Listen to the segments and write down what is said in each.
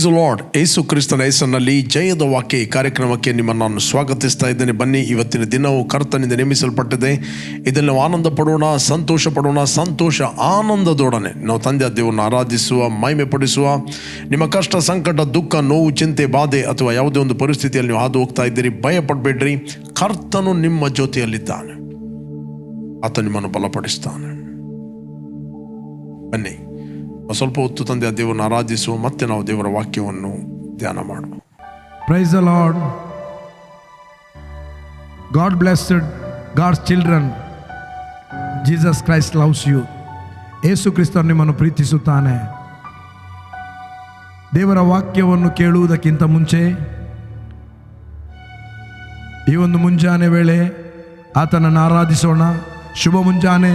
Price lord ಏಸು ಕ್ರಿಸ್ತನ ಹೆಸರಿನಲ್ಲಿ ಜಯದ ವಾಕ್ಯ ಕಾರ್ಯಕ್ರಮಕ್ಕೆ ನಿಮ್ಮನ್ನು ನಾನು ಸ್ವಾಗತಿಸ್ತಾ ಇದ್ದೇನೆ. ಬನ್ನಿ, ಇವತ್ತಿನ ದಿನವು ಕರ್ತನಿಂದ ನೇಮಿಸಲ್ಪಟ್ಟಿದೆ. ಇದನ್ನು ಆನಂದ ಪಡೋಣ, ಸಂತೋಷ ಪಡೋಣ, ಸಂತೋಷ ಆನಂದದೊಡನೆ. ನಾವು ತಂದೆ ದೇವರನ್ನು ಆರಾಧಿಸುವ, ಮಹಿಮೆ ಪಡಿಸುವ, ನಿಮ್ಮ ಕಷ್ಟ, ಸಂಕಟ, ದುಃಖ, ನೋವು, ಚಿಂತೆ, ಬಾಧೆ ಅಥವಾ ಯಾವುದೇ ಒಂದು ಪರಿಸ್ಥಿತಿಯಲ್ಲಿ ನೀವು ಹಾದು ಹೋಗ್ತಾ ಇದ್ದೀರಿ, ಭಯ ಪಡಬೇಡ್ರಿ. ಕರ್ತನು ನಿಮ್ಮ ಜೊತೆಯಲ್ಲಿದ್ದಾನೆ. ಆತ ನಿಮ್ಮನ್ನು ಬಲಪಡಿಸ್ತಾನೆ. ಬನ್ನಿ. ಸ್ವಲ್ಪ ಹೊತ್ತು ತಂದೆ ದೇವರನ್ನು ಆರಾಧಿಸುವ ಮತ್ತೆ ನಾವು ದೇವರ ವಾಕ್ಯವನ್ನು ಧ್ಯಾನ ಮಾಡುವ. Praise the Lord God blessed God's children Jesus Christ loves you Yesu ಕ್ರಿಸ್ತನು ನಿಮ್ಮನ್ನು ಪ್ರೀತಿಸುತ್ತಾನೆ. ದೇವರ ವಾಕ್ಯವನ್ನು ಕೇಳುವುದಕ್ಕಿಂತ ಮುಂಚೆ, ಈ ಒಂದು ಮುಂಜಾನೆ ವೇಳೆ ಆತನನ್ನು ಆರಾಧಿಸೋಣ. ಶುಭ ಮುಂಜಾನೆ.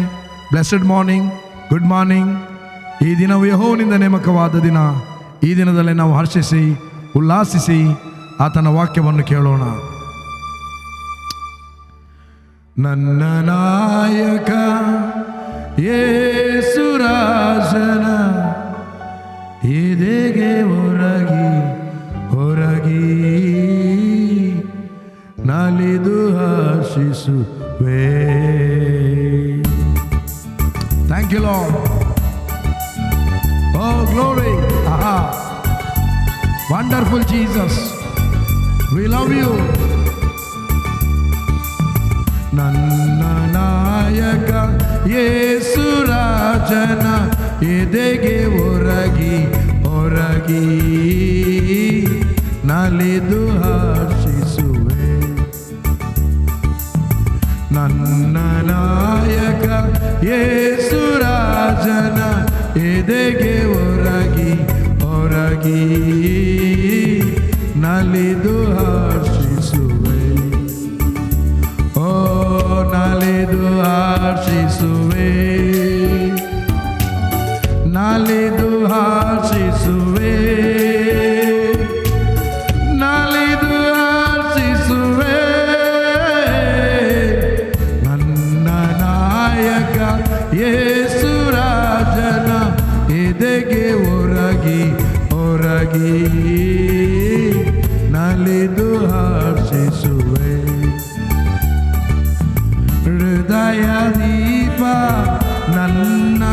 ಬ್ಲೆಸ್ಡ್ ಮಾರ್ನಿಂಗ್ ಗುಡ್ ಮಾರ್ನಿಂಗ್ ಈ ದಿನವು ಯಹೋವನಿಂದ ನೇಮಕವಾದ ದಿನ. ಈ ದಿನದಲ್ಲಿ ನಾವು ಹರ್ಷಿಸಿ, ಉಲ್ಲಾಸಿಸಿ ಆತನ ವಾಕ್ಯವನ್ನು ಕೇಳೋಣ. ನನ್ನ ನಾಯಕ ಏಸುರಾಜನ ಎದೆಗೆ ಹೊರಗಿ ಹೊರಗಿ. ನಲಿದು ಹರ್ಷಿಸುವೆ. Thank you Lord wonderful Jesus we love you ನನ್ನ ನಾಯಕ ಯೇಸು ರಾಜನ ಎದೆಗೆ ಹೊರಗಿ ಹೊರಗಿ ನಲಿದು ಹರ್ಷಿಸುವೆ ನನ್ನ ನಾಯಕ ಯೇಸು ರಾಜನ ಎದೆಗೆ ಹೊರಗಿ ಹೊರಗಿ ಎದೆಗೆ ಹೊರಗಿ ಹೊರಗಿ. ನಲಿದು ಹರ್ಷಿಸುವೆ ಹೃದಯ ದೀಪ ನನ್ನ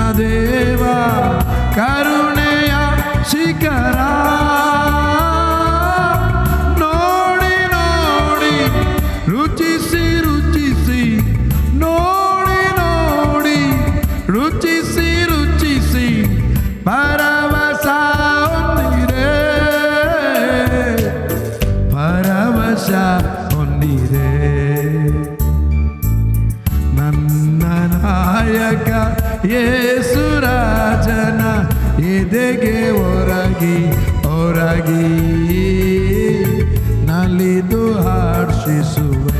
ಹರ್ಷಿಸುವೆ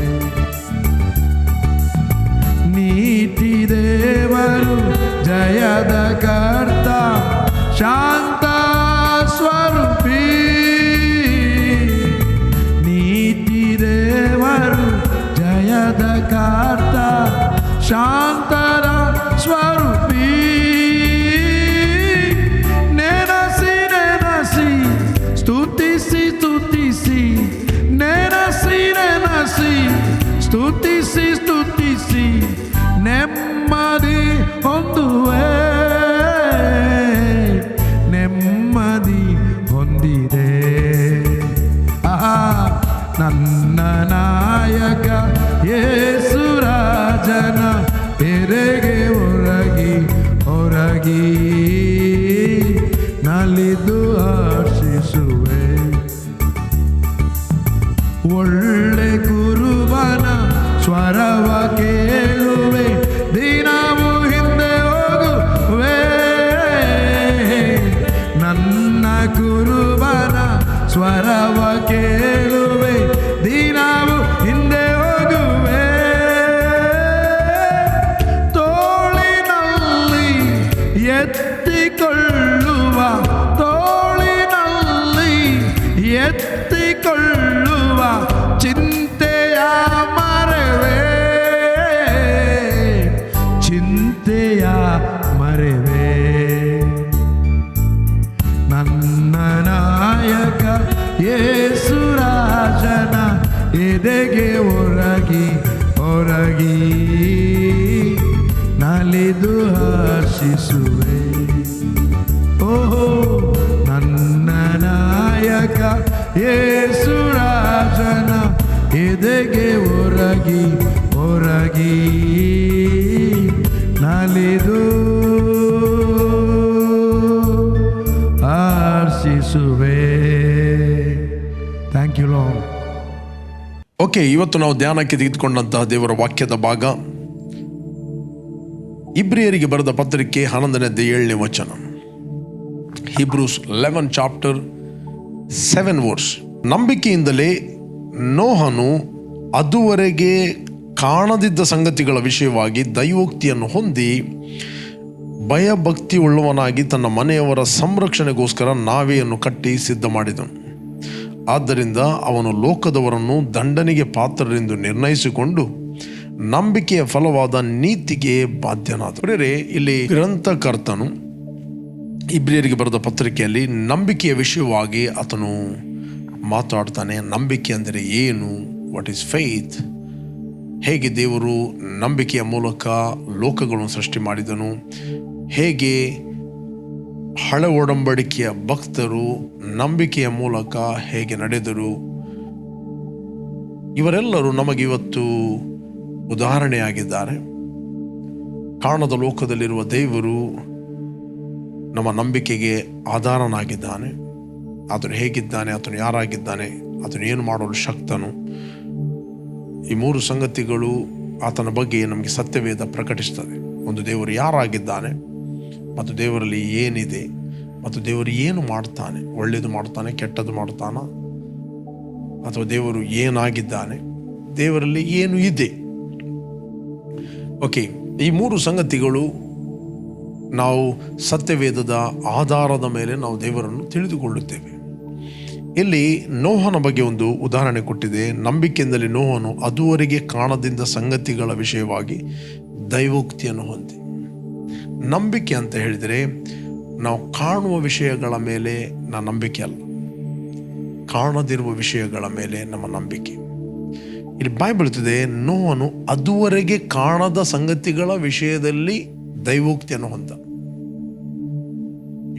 ರಾಜನ ಎರೆಗೆ ಹೊರಗಿ ಹೊರಗಿ. ಮರವೇ ನನ್ನ ನಾಯ ಯೇಸು ಎದೆಗೆ ಒರಗಿ ಒರಗಿ ನಲಿದು ಹರ್ಷಿಸುವೆ. ಓಹೋ, ನನ್ನ ನಾಯಕ ಯೇಸು ರಾಜನ ಎದೆಗೆ ಒರಗಿ ಒರಗಿ ಓಕೆ, ಇವತ್ತು ನಾವು ಧ್ಯಾನಕ್ಕೆ ತೆಗೆದುಕೊಂಡಂತಹ ದೇವರ ವಾಕ್ಯದ ಭಾಗ. ಇಬ್ರಿಯರಿಗೆ ಬರೆದ ಪತ್ರಿಕೆ ಹನ್ನೊಂದನೇ ದೇಳನೇ ವಚನ. Hebrews eleven chapter seven verse. ನಂಬಿಕೆಯಿಂದಲೇ ನೋಹನು ಅದುವರೆಗೆ ಕಾಣದಿದ್ದ ಸಂಗತಿಗಳ ವಿಷಯವಾಗಿ ದೈವೋಕ್ತಿಯನ್ನು ಹೊಂದಿ ಭಯಭಕ್ತಿ ಉಳ್ಳವನಾಗಿ ತನ್ನ ಮನೆಯವರ ಸಂರಕ್ಷಣೆಗೋಸ್ಕರ ನಾವೆಯನ್ನು ಕಟ್ಟಿ ಸಿದ್ಧ ಮಾಡಿದನು ಆದ್ದರಿಂದ ಅವನು ಲೋಕದವರನ್ನು ದಂಡನೆಗೆ ಪಾತ್ರರೆಂದು ನಿರ್ಣಯಿಸಿಕೊಂಡು ನಂಬಿಕೆಯ ಫಲವಾದ ನೀತಿಗೆ ಬಾಧ್ಯನಾದ ಇಲ್ಲಿ ಗ್ರಂಥಕರ್ತನು ಇಬ್ರಿಯರಿಗೆ ಬರೆದ ಪತ್ರಿಕೆಯಲ್ಲಿ ನಂಬಿಕೆಯ ವಿಷಯವಾಗಿ ಆತನು ಮಾತಾಡ್ತಾನೆ. ನಂಬಿಕೆ ಅಂದರೆ ಏನು? ವಾಟ್ ಈಸ್ ಫೈತ್ ಹೇಗೆ ದೇವರು ನಂಬಿಕೆಯ ಮೂಲಕ ಲೋಕಗಳನ್ನು ಸೃಷ್ಟಿ ಮಾಡಿದನು? ಹೇಗೆ ಹಳೆ ಒಡಂಬಡಿಕೆಯ ಭಕ್ತರು ನಂಬಿಕೆಯ ಮೂಲಕ ಹೇಗೆ ನಡೆದರು? ಇವರೆಲ್ಲರೂ ನಮಗೆ ಇವತ್ತು ಉದಾಹರಣೆಯಾಗಿದ್ದಾರೆ. ಕಾಣದ ಲೋಕದಲ್ಲಿರುವ ದೇವರು ನಮ್ಮ ನಂಬಿಕೆಗೆ ಆಧಾರನಾಗಿದ್ದಾನೆ. ಆತನು ಹೇಗಿದ್ದಾನೆ, ಆತನು ಯಾರಾಗಿದ್ದಾನೆ, ಆತನು ಏನು ಮಾಡಲು ಶಕ್ತನು? ಈ ಮೂರು ಸಂಗತಿಗಳು ಆತನ ಬಗ್ಗೆ ನಮಗೆ ಸತ್ಯವೇದ ಪ್ರಕಟಿಸ್ತದೆ ಒಂದು ದೇವರು ಯಾರಾಗಿದ್ದಾನೆ ಮತ್ತು ದೇವರಲ್ಲಿ ಏನಿದೆ ಮತ್ತು ದೇವರು ಏನು ಮಾಡ್ತಾನೆ? ಒಳ್ಳೆಯದು ಮಾಡ್ತಾನೆ, ಕೆಟ್ಟದ್ದು ಮಾಡ್ತಾನ? ಅಥವಾ ದೇವರು ಏನಾಗಿದ್ದಾನೆ? ದೇವರಲ್ಲಿ ಏನು ಇದೆ? ಓಕೆ ಈ ಮೂರು ಸಂಗತಿಗಳು ನಾವು ಸತ್ಯವೇದದ ಆಧಾರದ ಮೇಲೆ ನಾವು ದೇವರನ್ನು ತಿಳಿದುಕೊಳ್ಳುತ್ತೇವೆ. ಇಲ್ಲಿ ನೋಹನ ಬಗ್ಗೆ ಒಂದು ಉದಾಹರಣೆ ಕೊಟ್ಟಿದೆ. ನಂಬಿಕೆಯಿಂದಲೇ ನೋಹನು ಅದುವರೆಗೆ ಕಾಣದಿಂದ ಸಂಗತಿಗಳ ವಿಷಯವಾಗಿ ದೈವೋಕ್ತಿಯನ್ನು ಹೊಂದಿ ನಂಬಿಕೆ ಅಂತ ಹೇಳಿದರೆ ನಾವು ಕಾಣುವ ವಿಷಯಗಳ ಮೇಲೆ ನನ್ನ ನಂಬಿಕೆ ಅಲ್ಲ. ಕಾಣದಿರುವ ವಿಷಯಗಳ ಮೇಲೆ ನಮ್ಮ ನಂಬಿಕೆ. ಇಲ್ಲಿ ಬಾಯಿ ಬೀಳುತ್ತದೆ ನೋವನು ಅದುವರೆಗೆ ಕಾಣದ ಸಂಗತಿಗಳ ವಿಷಯದಲ್ಲಿ ದೈವೋಕ್ತಿಯನ್ನು ಹೊಂದ.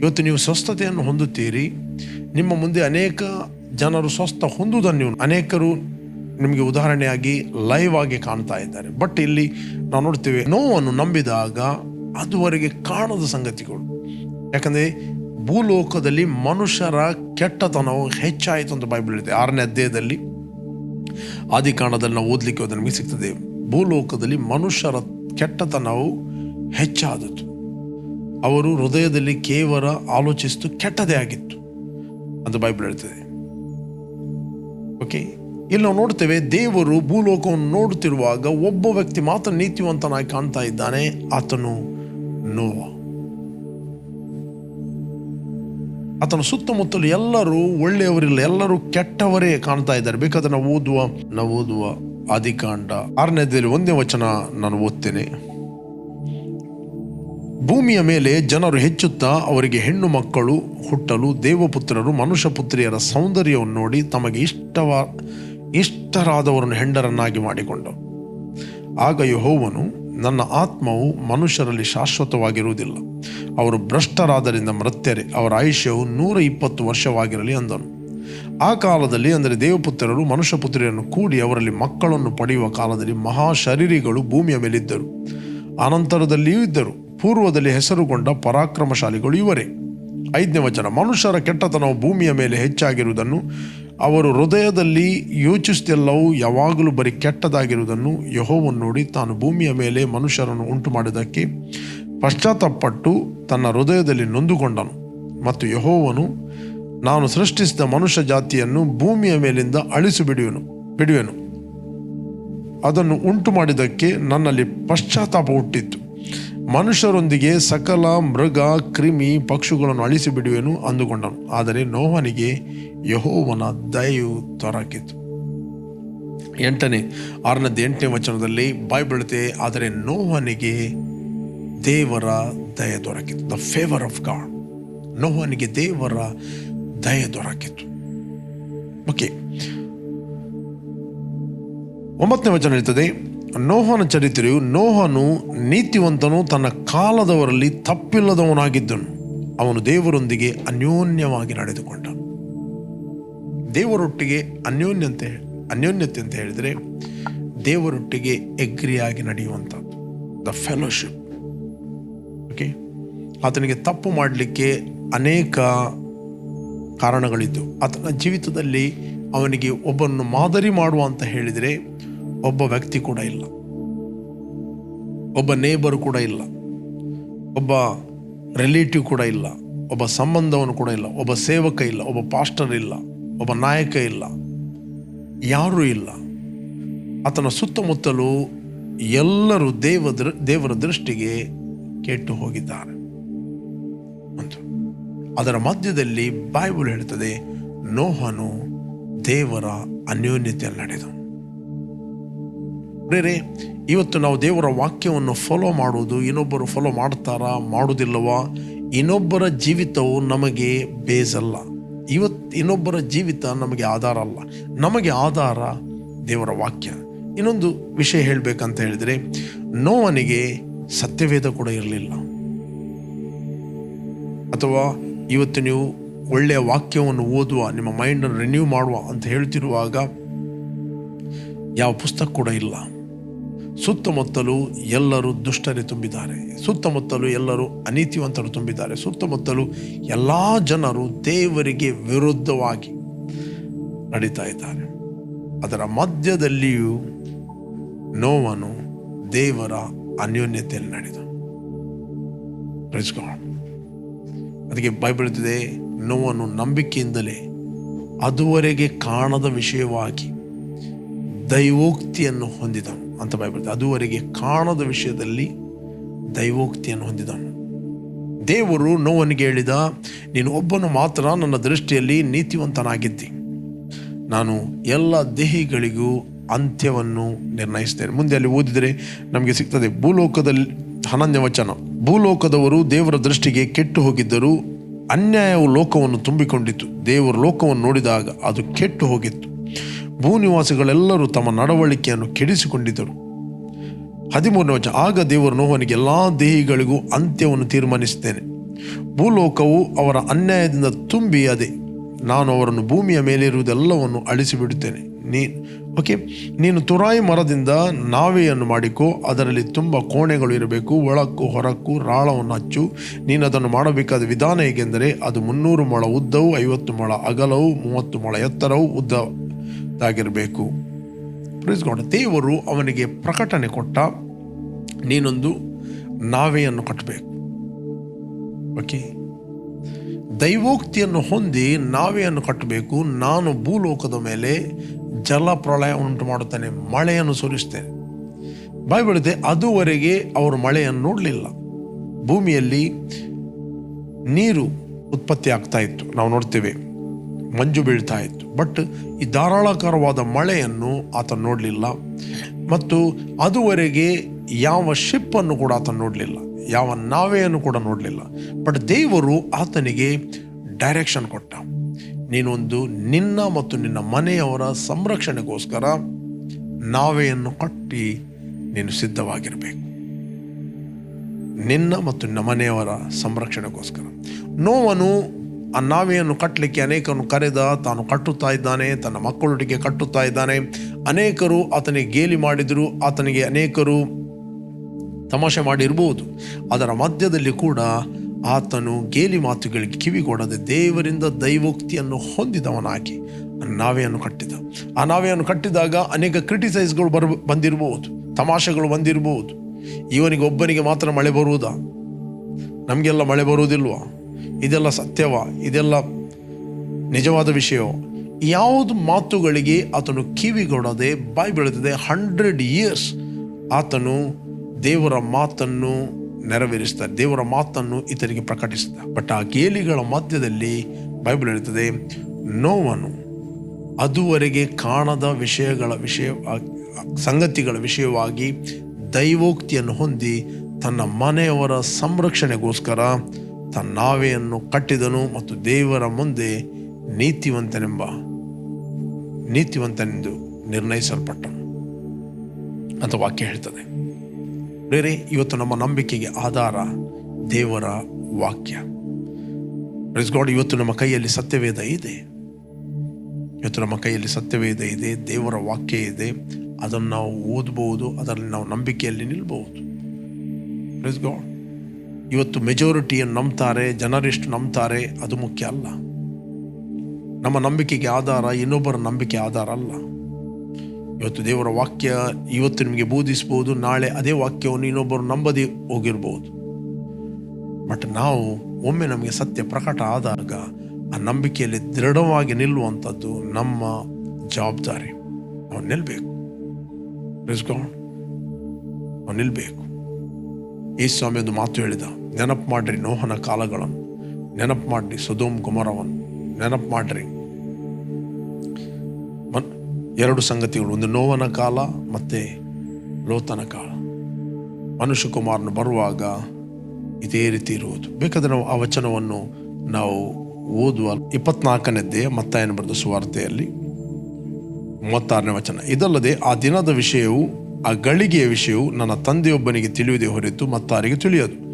ಇವತ್ತು ನೀವು ಸ್ವಸ್ಥತೆಯನ್ನು ಹೊಂದುತ್ತೀರಿ. ನಿಮ್ಮ ಮುಂದೆ ಅನೇಕ ಜನರು ಸ್ವಸ್ಥ ಹೊಂದುವುದನ್ನು ನೀವು ಅನೇಕರು ನಿಮಗೆ ಉದಾಹರಣೆಯಾಗಿ ಲೈವ್ ಆಗಿ ಕಾಣ್ತಾ ಇದ್ದಾರೆ. ಬಟ್ ಇಲ್ಲಿ ನಾವು ನೋಡ್ತೇವೆ ನೋವನ್ನು ನಂಬಿದಾಗ ಅದುವರೆಗೆ ಕಾಣದ ಸಂಗತಿಗಳು. ಯಾಕಂದರೆ ಭೂಲೋಕದಲ್ಲಿ ಮನುಷ್ಯರ ಕೆಟ್ಟತನವು ಹೆಚ್ಚಾಯಿತು ಅಂತ ಬೈಬಲ್ ಇದೆ ಆರನೇ ಅಧ್ಯಾಯದಲ್ಲಿ ಆದಿಕಾಂಡದಲ್ಲಿ ನಾವು ಓದಲಿಕ್ಕೆ ಹೋದ ನಮಗೆ ಸಿಗ್ತದೆ, ಭೂಲೋಕದಲ್ಲಿ ಮನುಷ್ಯರ ಕೆಟ್ಟತನವು ಹೆಚ್ಚಾದದ್ದು. ಅವರು ಹೃದಯದಲ್ಲಿ ಕೇವಲ ಆಲೋಚಿಸಿತು ಕೆಟ್ಟದೇ ಆಗಿತ್ತು ಅಂತ ಬೈಬಲ್ ಹೇಳ್ತದೆ. ಓಕೆ ಇಲ್ಲಿ ನಾವು ನೋಡ್ತೇವೆ, ದೇವರು ಭೂಲೋಕವನ್ನು ನೋಡುತ್ತಿರುವಾಗ ಒಬ್ಬ ವ್ಯಕ್ತಿ ಮಾತ್ರ ನೀತಿವಂತನಾಗಿ ಕಾಣ್ತಾ ಇದ್ದಾನೆ. ಆತನು ನೋವ ಆತನ ಸುತ್ತಮುತ್ತಲು ಎಲ್ಲರೂ ಒಳ್ಳೆಯವರಿಲ್ಲ, ಎಲ್ಲರೂ ಕೆಟ್ಟವರೇ ಕಾಣ್ತಾ ಇದ್ದಾರೆ. ಬೇಕಾದ್ರೆ ನಾವು ಓದುವ ನಾವು ಓದುವ ಆದಿಕಾಂಡ. ಆರನೇದಲ್ಲಿ ಒಂದೇ ವಚನ ನಾನು ಓದ್ತೇನೆ. ಭೂಮಿಯ ಮೇಲೆ ಜನರು ಹೆಚ್ಚುತ್ತಾ ಅವರಿಗೆ ಹೆಣ್ಣು ಮಕ್ಕಳು ಹುಟ್ಟಲು, ದೇವಪುತ್ರರು ಮನುಷ್ಯ ಪುತ್ರಿಯರ ಸೌಂದರ್ಯವನ್ನು ನೋಡಿ ತಮಗೆ ಇಷ್ಟವ, ಇಷ್ಟರಾದವರನ್ನು ಹೆಂಡರನ್ನಾಗಿ ಮಾಡಿಕೊಂಡು ಆಗ ಯೆಹೋವನು ನನ್ನ ಆತ್ಮವು ಮನುಷ್ಯರಲ್ಲಿ ಶಾಶ್ವತವಾಗಿರುವುದಿಲ್ಲ. ಅವರು ಭ್ರಷ್ಟರಾದರಿಂದ ಮೃತ್ಯರೆ ಅವರ ಆಯುಷ್ಯವು ನೂರ ಇಪ್ಪತ್ತು ವರ್ಷವಾಗಿರಲಿ ಅಂದನು. ಆ ಕಾಲದಲ್ಲಿ ಅಂದರೆ ದೇವಪುತ್ರರು ಮನುಷ್ಯ ಪುತ್ರಿಯರನ್ನು ಕೂಡಿ ಅವರಲ್ಲಿ ಮಕ್ಕಳನ್ನು ಪಡೆಯುವ ಕಾಲದಲ್ಲಿ ಮಹಾ ಶರೀರಿಗಳು ಭೂಮಿಯ ಮೇಲಿದ್ದರು. ಅನಂತರದಲ್ಲಿಯೂ ಇದ್ದರು. ಪೂರ್ವದಲ್ಲಿ ಹೆಸರುಗೊಂಡ ಪರಾಕ್ರಮಶಾಲಿಗಳು ಇವರೇ. ಐದನೇ ವಚನ, ಮನುಷ್ಯರ ಕೆಟ್ಟತನವು ಭೂಮಿಯ ಮೇಲೆ ಹೆಚ್ಚಾಗಿರುವುದನ್ನು ಅವರು ಹೃದಯದಲ್ಲಿ ಯೋಚಿಸುತ್ತೆಲ್ಲವೂ ಯಾವಾಗಲೂ ಬರೀ ಕೆಟ್ಟದಾಗಿರುವುದನ್ನು ಯಹೋವನ್ನು ನೋಡಿ ತಾನು ಭೂಮಿಯ ಮೇಲೆ ಮನುಷ್ಯರನ್ನು ಉಂಟು ಮಾಡಿದ್ದಕ್ಕೆ ಪಶ್ಚಾತ್ತಾಪಪಟ್ಟು ತನ್ನ ಹೃದಯದಲ್ಲಿ ನೊಂದುಕೊಂಡನು. ಮತ್ತು ಯಹೋವನು, ನಾನು ಸೃಷ್ಟಿಸಿದ ಮನುಷ್ಯ ಜಾತಿಯನ್ನು ಭೂಮಿಯ ಮೇಲಿಂದ ಅಳಿಸಿ ಬಿಡುವೆನು ಬಿಡುವೆನು. ಅದನ್ನು ಉಂಟು ಮಾಡಿದ್ದಕ್ಕೆ ನನ್ನಲ್ಲಿ ಪಶ್ಚಾತ್ತಾಪ ಹುಟ್ಟಿತ್ತು. ಮನುಷ್ಯರೊಂದಿಗೆ ಸಕಲ ಮೃಗ, ಕ್ರಿಮಿ ಪಕ್ಷಿಗಳನ್ನು ಅಳಿಸಿ ಬಿಡುವೆನು ಅಂದುಕೊಂಡನು. ಆದರೆ ನೋವನಿಗೆ ಯಹೋವನ ದಯೆಯು ದೊರಕಿತು. ಎಂಟನೇ ಆರನದ್ದು ಎಂಟನೇ ವಚನದಲ್ಲಿ ಬಾಯ್ಬಿಡುತ್ತೆ ಆದರೆ ನೋವನಿಗೆ ದೇವರ ದಯೆ ದೊರಕಿತು. ದ ಫೇವರ್ ಆಫ್ ಗಾಡ್ ನೋವನಿಗೆ ದೇವರ ದಯೆ ದೊರಕಿತು. ಓಕೆ ಒಂಬತ್ತನೇ ವಚನ ಹೇಳ್ತದೆ ನೋಹನ ಚರಿತ್ರೆಯು ನೋಹನು ನೀತಿವಂತನು ತನ್ನ ಕಾಲದವರಲ್ಲಿ ತಪ್ಪಿಲ್ಲದವನಾಗಿದ್ದನು. ಅವನು ದೇವರೊಂದಿಗೆ ಅನ್ಯೋನ್ಯವಾಗಿ ನಡೆದುಕೊಂಡ. ದೇವರೊಟ್ಟಿಗೆ ಅನ್ಯೋನ್ಯತೆ ಅನ್ಯೋನ್ಯತೆ ಅಂತ ಹೇಳಿದರೆ ದೇವರೊಟ್ಟಿಗೆ ಎಗ್ರಿಯಾಗಿ ನಡೆಯುವಂಥದ್ದು ದ ಫೆಲೋಶಿಪ್ ಓಕೆ ಆತನಿಗೆ ತಪ್ಪು ಮಾಡಲಿಕ್ಕೆ ಅನೇಕ ಕಾರಣಗಳಿದ್ದವು. ಆತನ ಜೀವಿತದಲ್ಲಿ ಅವನಿಗೆ ಒಬ್ಬನ್ನು ಮಾದರಿ ಮಾಡುವ ಅಂತ ಹೇಳಿದರೆ ಒಬ್ಬ ವ್ಯಕ್ತಿ ಕೂಡ ಇಲ್ಲ. ಒಬ್ಬ ನೇಬರ್ ಕೂಡ ಇಲ್ಲ. ಒಬ್ಬ ರಿಲೇಟಿವ್ ಕೂಡ ಇಲ್ಲ. ಒಬ್ಬ ಸಂಬಂಧವನು ಕೂಡ ಇಲ್ಲ. ಒಬ್ಬ ಸೇವಕ ಇಲ್ಲ. ಒಬ್ಬ ಪಾಸ್ಟರ್ ಇಲ್ಲ. ಒಬ್ಬ ನಾಯಕ ಇಲ್ಲ. ಯಾರೂ ಇಲ್ಲ. ಆತನ ಸುತ್ತಮುತ್ತಲು ಎಲ್ಲರೂ ದೇವ ದೇವರ ದೃಷ್ಟಿಗೆ ಕೆಟ್ಟು ಹೋಗಿದ್ದಾರೆ. ಅದರ ಮಧ್ಯದಲ್ಲಿ ಬೈಬಲ್ ಹೇಳ್ತದೆ, ನೋಹನು ದೇವರ ಅನ್ಯೋನ್ಯತೆಯಲ್ಲಿ ನಡೆದನು ಬೇರೆ ಇವತ್ತು ನಾವು ದೇವರ ವಾಕ್ಯವನ್ನು ಫಾಲೋ ಮಾಡುವುದು, ಇನ್ನೊಬ್ಬರು ಫಾಲೋ ಮಾಡ್ತಾರಾ, ಮಾಡುವುದಿಲ್ಲವಾ? ಇನ್ನೊಬ್ಬರ ಜೀವಿತವು ನಮಗೆ ಬೇಸಲ್ಲ ಇವತ್ತು ಇನ್ನೊಬ್ಬರ ಜೀವಿತ ನಮಗೆ ಆಧಾರ ಅಲ್ಲ. ನಮಗೆ ಆಧಾರ ದೇವರ ವಾಕ್ಯ. ಇನ್ನೊಂದು ವಿಷಯ ಹೇಳಬೇಕಂತ ಹೇಳಿದರೆ, ನೋವನಿಗೆ ಸತ್ಯವೇದ ಕೂಡ ಇರಲಿಲ್ಲ. ಅಥವಾ ಇವತ್ತು ನೀವು ಒಳ್ಳೆಯ ವಾಕ್ಯವನ್ನು ಓದುವ, ನಿಮ್ಮ ಮೈಂಡನ್ನು ರಿನ್ಯೂ ಮಾಡುವ ಅಂತ ಹೇಳ್ತಿರುವಾಗ, ಯಾವ ಪುಸ್ತಕ ಕೂಡ ಇಲ್ಲ. ಸುತ್ತಮುತ್ತಲು ಎಲ್ಲರೂ ದುಷ್ಟರೇ ತುಂಬಿದ್ದಾರೆ. ಸುತ್ತಮುತ್ತಲು ಎಲ್ಲರೂ ಅನೀತಿವಂತರು ತುಂಬಿದ್ದಾರೆ. ಸುತ್ತಮುತ್ತಲು ಎಲ್ಲ ಜನರು ದೇವರಿಗೆ ವಿರುದ್ಧವಾಗಿ ನಡೀತಾ ಇದ್ದಾರೆ. ಅದರ ಮಧ್ಯದಲ್ಲಿಯೂ ನೋವನು ದೇವರ ಅನ್ಯೋನ್ಯತೆಯಲ್ಲಿ ನಡೆದ. ಅದಕ್ಕೆ ಬೈಬಲ್ ನೋವನ್ನು ನಂಬಿಕೆಯಿಂದಲೇ ಅದುವರೆಗೆ ಕಾಣದ ವಿಷಯವಾಗಿ ದೈವೋಕ್ತಿಯನ್ನು ಹೊಂದಿದನು. ಅಂತ ಹೇಳ್ತದೆ. ಅದುವರೆಗೆ ಕಾಣದ ವಿಷಯದಲ್ಲಿ ದೈವೋಕ್ತಿಯನ್ನು ಹೊಂದಿದನು ದೇವರು ನೋವನಿಗೆ ಹೇಳಿದ, ನೀನು ಒಬ್ಬನು ಮಾತ್ರ ನನ್ನ ದೃಷ್ಟಿಯಲ್ಲಿ ನೀತಿವಂತನಾಗಿದ್ದಿ. ನಾನು ಎಲ್ಲ ದೇಹಿಗಳಿಗೂ ಅಂತ್ಯವನ್ನು ನಿರ್ಣಯಿಸ್ತೇನೆ. ಮುಂದೆ ಅಲ್ಲಿ ಓದಿದರೆ ನಮಗೆ ಸಿಗ್ತದೆ, ಭೂಲೋಕದಲ್ಲಿ, ಹನ್ನೊಂದನೇ ವಚನ, ಭೂಲೋಕದವರು ದೇವರ ದೃಷ್ಟಿಗೆ ಕೆಟ್ಟು ಹೋಗಿದ್ದರು ಅನ್ಯಾಯವು ಲೋಕವನ್ನು ತುಂಬಿಕೊಂಡಿತ್ತು. ದೇವರು ಲೋಕವನ್ನು ನೋಡಿದಾಗ ಅದು ಕೆಟ್ಟು ಹೋಗಿತ್ತು. ಭೂನಿವಾಸಿಗಳೆಲ್ಲರೂ ತಮ್ಮ ನಡವಳಿಕೆಯನ್ನು ಕೆಡಿಸಿಕೊಂಡಿದ್ದರು. ಹದಿಮೂರನೇ ವಚನ, ಆಗ ದೇವರು ನೋಹನಿಗೆ ಎಲ್ಲ ದೇಹಿಗಳಿಗೂ ಅಂತ್ಯವನ್ನು ತೀರ್ಮಾನಿಸುತ್ತೇನೆ ಭೂಲೋಕವು ಅವರ ಅನ್ಯಾಯದಿಂದ ತುಂಬಿ ಅದೇ. ನಾನು ಅವರನ್ನು ಭೂಮಿಯ ಮೇಲಿರುವುದೆಲ್ಲವನ್ನು ಅಳಿಸಿಬಿಡುತ್ತೇನೆ. ನೀ, ಓಕೆ, ನೀನು ತುರಾಯಿ ಮರದಿಂದ ನಾವೆಯನ್ನು ಮಾಡಿಕೋ, ಅದರಲ್ಲಿ ತುಂಬ ಕೋಣೆಗಳು ಇರಬೇಕು, ಒಳಕ್ಕೂ ಹೊರಕ್ಕೂ ರಾಳವನ್ನು ಹಚ್ಚು. ನೀನು ಅದನ್ನು ಮಾಡಬೇಕಾದ ವಿಧಾನ ಹೇಗೆಂದರೆ, ಅದು ಮುನ್ನೂರು ಮೊಳ ಉದ್ದವು, ಐವತ್ತು ಮೊಳ ಅಗಲವು, ಮೂವತ್ತು ಮೊಳ ಎತ್ತರವು ಉದ್ದದಾಗಿರಬೇಕು ಪ್ರೀಸ್ಕೊಂಡ ದೇವರು ಅವನಿಗೆ ಪ್ರಕಟಣೆ ಕೊಟ್ಟ ನೀನೊಂದು ನಾವೆಯನ್ನು ಕಟ್ಟಬೇಕು. ಓಕೆ ದೈವೋಕ್ತಿಯನ್ನು ಹೊಂದಿ ನಾವೆಯನ್ನು ಕಟ್ಟಬೇಕು. ನಾನು ಭೂಲೋಕದ ಮೇಲೆ ಜಲ ಪ್ರಳಯ ಉಂಟು ಮಾಡುತ್ತೇನೆ, ಮಳೆಯನ್ನು ಸುರಿಸ್ತೇನೆ. ಬಾಯ್ಬಿಡದೆ ಅದುವರೆಗೆ ಅವರು ಮಳೆಯನ್ನು ನೋಡಲಿಲ್ಲ. ಭೂಮಿಯಲ್ಲಿ ನೀರು ಉತ್ಪತ್ತಿ ಆಗ್ತಾ ಇತ್ತು. ನಾವು ನೋಡ್ತೇವೆ. ಮಂಜು ಬೀಳ್ತಾ ಇತ್ತು. ಬಟ್ ಈ ಧಾರಾಳಕರವಾದ ಮಳೆಯನ್ನು ಆತ ನೋಡಲಿಲ್ಲ. ಮತ್ತು ಅದುವರೆಗೆ ಯಾವ ಶಿಪ್ಪನ್ನು ಕೂಡ ಆತ ನೋಡಲಿಲ್ಲ. ಯಾವ ನಾವೆಯನ್ನು ಕೂಡ ನೋಡಲಿಲ್ಲ. ಬಟ್ ದೇವರು ಆತನಿಗೆ ಡೈರೆಕ್ಷನ್ ಕೊಟ್ಟ. ನೀನೊಂದು ನಿನ್ನ ಮತ್ತು ನಿನ್ನ ಮನೆಯವರ ಸಂರಕ್ಷಣೆಗೋಸ್ಕರ ನಾವೆಯನ್ನು ಕಟ್ಟಿ ನೀನು ಸಿದ್ಧವಾಗಿರಬೇಕು. ನಿನ್ನ ಮತ್ತು ನಿನ್ನ ಮನೆಯವರ ಸಂರಕ್ಷಣೆಗೋಸ್ಕರ. ನೋವನು ಆ ನಾವೆಯನ್ನು ಕಟ್ಟಲಿಕ್ಕೆ ಅನೇಕರನ್ನು ಕರೆದ, ತಾನು ಕಟ್ಟುತ್ತಾ ಇದ್ದಾನೆ, ತನ್ನ ಮಕ್ಕಳೊಟ್ಟಿಗೆ ಕಟ್ಟುತ್ತಾ ಇದ್ದಾನೆ. ಅನೇಕರು ಆತನಿಗೆ ಗೇಲಿ ಮಾಡಿದರು ಆತನಿಗೆ ಅನೇಕರು ತಮಾಷೆ ಮಾಡಿರ್ಬೋದು. ಅದರ ಮಧ್ಯದಲ್ಲಿ ಕೂಡ ಆತನು ಗೇಲಿ ಮಾತುಗಳಿಗೆ ಕಿವಿಗೊಡದೆ ದೇವರಿಂದ ದೈವೋಕ್ತಿಯನ್ನು ಹೊಂದಿದವನಾಗಿ ನಾವೆಯನ್ನು ಕಟ್ಟಿದ. ಆ ನಾವೆಯನ್ನು ಕಟ್ಟಿದಾಗ ಅನೇಕ ಕ್ರಿಟಿಸೈಸ್ಗಳು ಬರ್ ಬಂದಿರಬಹುದು ತಮಾಷೆಗಳು ಬಂದಿರಬಹುದು ಇವನಿಗೆ ಒಬ್ಬನಿಗೆ ಮಾತ್ರ ಮಳೆ ಬರುವುದಾ? ನಮಗೆಲ್ಲ ಮಳೆ ಬರುವುದಿಲ್ವಾ? ಇದೆಲ್ಲ ಸತ್ಯವ, ಇದೆಲ್ಲ ನಿಜವಾದ ವಿಷಯವೋ. ಯಾವುದು ಮಾತುಗಳಿಗೆ ಆತನು ಕಿವಿಗೊಡದೆ ಬಾಯಿ ಬೆಳೆದಿದೆ ಹಂಡ್ರೆಡ್ ಇಯರ್ಸ್ ಆತನು ದೇವರ ಮಾತನ್ನು ನೆರವೇರಿಸ್ತಾರೆ ದೇವರ ಮಾತನ್ನು ಇತರಿಗೆ ಪ್ರಕಟಿಸಿದ. ಬಟ್ ಆ ಗೇಲಿಗಳ ಮಧ್ಯದಲ್ಲಿ ಬೈಬಲ್ ಹೇಳುತ್ತದೆ ನೋವನು ಅದುವರೆಗೆ ಕಾಣದ ವಿಷಯಗಳ ವಿಷಯ, ಸಂಗತಿಗಳ ವಿಷಯವಾಗಿ ದೈವೋಕ್ತಿಯನ್ನು ಹೊಂದಿ ತನ್ನ ಮನೆಯವರ ಸಂರಕ್ಷಣೆಗೋಸ್ಕರ ತನ್ನ ನಾವೆಯನ್ನು ಕಟ್ಟಿದನು ಮತ್ತು ದೇವರ ಮುಂದೆ ನೀತಿವಂತನೆಂಬ ನೀತಿವಂತನೆಂದು ನಿರ್ಣಯಿಸಲ್ಪಟ್ಟನು. ಅಂತ ವಾಕ್ಯ ಹೇಳ್ತದೆ. ಬೇರೆ ಇವತ್ತು ನಮ್ಮ ನಂಬಿಕೆಗೆ ಆಧಾರ ದೇವರ ವಾಕ್ಯ. Praise ಗಾಡ್ ಇವತ್ತು ನಮ್ಮ ಕೈಯಲ್ಲಿ ಸತ್ಯವೇದ ಇದೆ. ಇವತ್ತು ನಮ್ಮ ಕೈಯಲ್ಲಿ ಸತ್ಯವೇದ ಇದೆ, ದೇವರ ವಾಕ್ಯ ಇದೆ. ಅದನ್ನು ನಾವು ಓದಬಹುದು ಅದರಲ್ಲಿ ನಾವು ನಂಬಿಕೆಯಲ್ಲಿ ನಿಲ್ಬಹುದು Praise God. ಇವತ್ತು ಮೆಜಾರಿಟಿಯನ್ನು ನಂಬ್ತಾರೆ, ಜನರೆಷ್ಟು ನಂಬ್ತಾರೆ, ಅದು ಮುಖ್ಯ ಅಲ್ಲ. ನಮ್ಮ ನಂಬಿಕೆಗೆ ಆಧಾರ, ಇನ್ನೊಬ್ಬರ ನಂಬಿಕೆ ಆಧಾರ ಅಲ್ಲ. ಇವತ್ತು ದೇವರ ವಾಕ್ಯ, ಇವತ್ತು ನಿಮಗೆ ಬೋಧಿಸ್ಬೋದು, ನಾಳೆ ಅದೇ ವಾಕ್ಯವನ್ನು ಇನ್ನೊಬ್ಬರು ನಂಬದೇ ಹೋಗಿರ್ಬೋದು. ಬಟ್ ನಾವು ಒಮ್ಮೆ ನಮಗೆ ಸತ್ಯ ಪ್ರಕಟ ಆದಾಗ, ಆ ನಂಬಿಕೆಯಲ್ಲಿ ದೃಢವಾಗಿ ನಿಲ್ಲುವಂಥದ್ದು ನಮ್ಮ ಜವಾಬ್ದಾರಿ. ನಾವು ನಿಲ್ಲಬೇಕು ನಾವು ನಿಲ್ಲಬೇಕು ಈ ಸ್ವಾಮಿ ಒಂದು ಮಾತು ಹೇಳಿದ. ನೆನಪು ಮಾಡ್ರಿ ನೋಹನ ಕಾಲಗಳನ್ನು. ನೆನಪು ಮಾಡ್ರಿ ಸುಧೋಮ್ ಕುಮಾರವನ್ನು ನೆನಪು ಮಾಡ್ರಿ. ಎರಡು ಸಂಗತಿಗಳು. ಒಂದು ನೋವನ ಕಾಲ, ಮತ್ತೆ ಲೋತನ ಕಾಲ. ಮನುಷ್ಯ ಕುಮಾರನು ಬರುವಾಗ ಇದೇ ರೀತಿ ಇರುವುದು. ಬೇಕಾದ್ರೆ ನಾವು ಆ ವಚನವನ್ನು ನಾವು ಓದುವ ಇಪ್ಪತ್ನಾಲ್ಕನೇದ್ದೇ ಮತ್ತಾಯನ ಬರೆದ ಸುವಾರ್ತೆಯಲ್ಲಿ ಮೂವತ್ತಾರನೇ ವಚನ. ಇದಲ್ಲದೆ ಆ ದಿನದ ವಿಷಯವು, ಆ ಗಳಿಗೆಯ ವಿಷಯವು ನನ್ನ ತಂದೆಯೊಬ್ಬನಿಗೆ ತಿಳಿಯುವುದೇ ಹೊರತು ಮತ್ತಾರಿಗೆ ತಿಳಿಯದು.